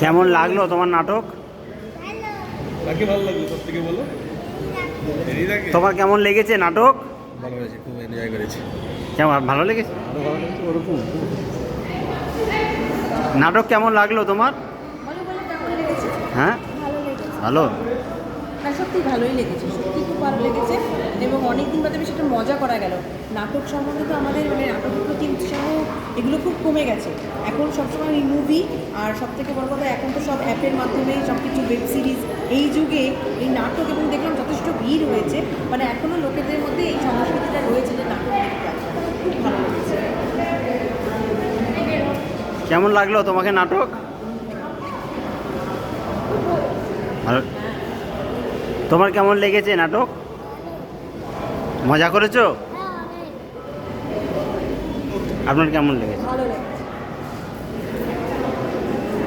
কেমন লাগল তোমার নাটক? কাকে ভালো লাগল সব থেকে বলো। তোমার কেমন লেগেছে নাটক? ভালো হয়েছে খুব এনজয় করেছি। কেমন ভালো লেগেছে? ওরকম। নাটক কেমন লাগল তোমার? হ্যাঁ? ভালো? হ্যাঁ সত্যি ভালোই লেগেছে সত্যি খুব ভালো লেগেছে এবং অনেক দিন বাদে বেশ একটা মজা করা গেল। নাটক সম্বন্ধে তো আমাদের মানে নাটকের প্রতি উৎসাহ এগুলো খুব কমে গেছে। এখন সবসময় এই মুভি আর সব থেকে বড় কথা, এখন তো সব অ্যাপের মাধ্যমেই সব কিছু ওয়েব সিরিজ এই যুগে এই নাটক এবং দেখলাম যথেষ্ট ভিড় হয়েছে মানে এখনও লোকেদের মধ্যে এই সংস্কৃতিটা রয়েছে যে নাটক ভালো কেমন লাগল তোমাকে নাটক? ভালো তোমার কেমন লেগেছে নাটক? মজা করেছ? আপনার কেমন লেগেছে?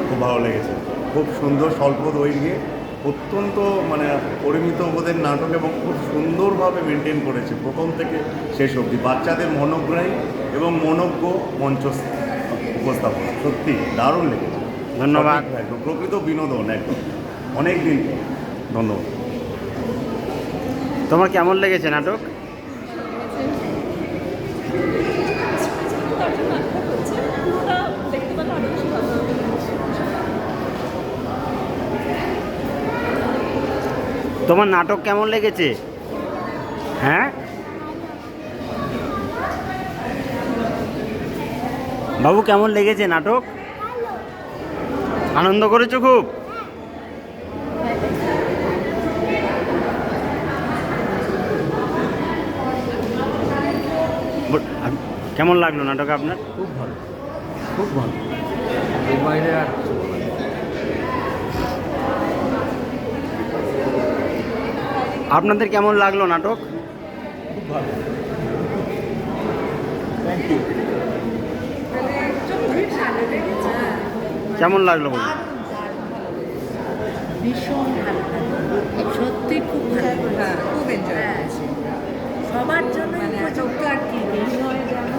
খুব ভালো লেগেছে। খুব সুন্দর স্বল্প দৈর্ঘ্যে অত্যন্ত মানে পরিমিত ওদের নাটক এবং খুব সুন্দরভাবে মেনটেন করেছে প্রথম থেকে শেষ অবধি। বাচ্চাদের মনোগ্রাহী এবং মনজ্ঞ মঞ্চ উপস্থাপনা সত্যি দারুণ লেগেছে। ধন্যবাদ। একদম প্রকৃত বিনোদন একদম। অনেক দিন ধন্যবাদ। তোমার কেমন লেগেছে নাটক? তোমার নাটক কেমন লেগেছে? হ্যাঁ? বাবু, কেমন লেগেছে নাটক? আনন্দ করেছ খুব বল- আপ- কেমন লাগল নাটক আপনার? খুব ভালো খুব ভালো। এর বাইরে আর। আপনাদের কেমন লাগল নাটক? খুব ভালো। কেমন লাগল বলুন? ভীষণ ভালো। সত্যি খুব ভালো হ্যাঁ খুব এনজয় করেছি সবার জন্য উপযুক্ত আর কি বিষয় ভালো লাগে হ্যাঁ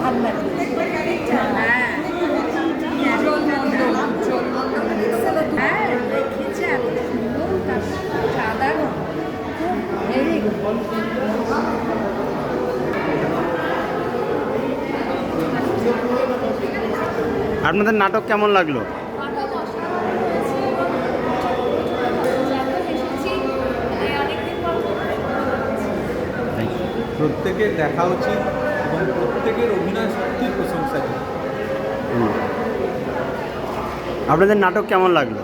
হ্যাঁ লিখেছে এত সুন্দর তার সাধারণ খুব ভেরি আপনাদের নাটক কেমন লাগল. প্রত্যেকের দেখা উচিত। এবং প্রত্যেকের অভিনয় সত্যি প্রশংসা হুম। আপনাদের নাটক কেমন লাগল?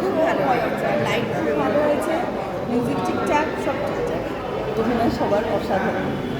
খুব ভালো হয়েছে। লাইট ভালো হয়েছে। মিউজিক ঠিকঠাক সব ঠিকঠাক। অভিনয় সবার অসাধারণ।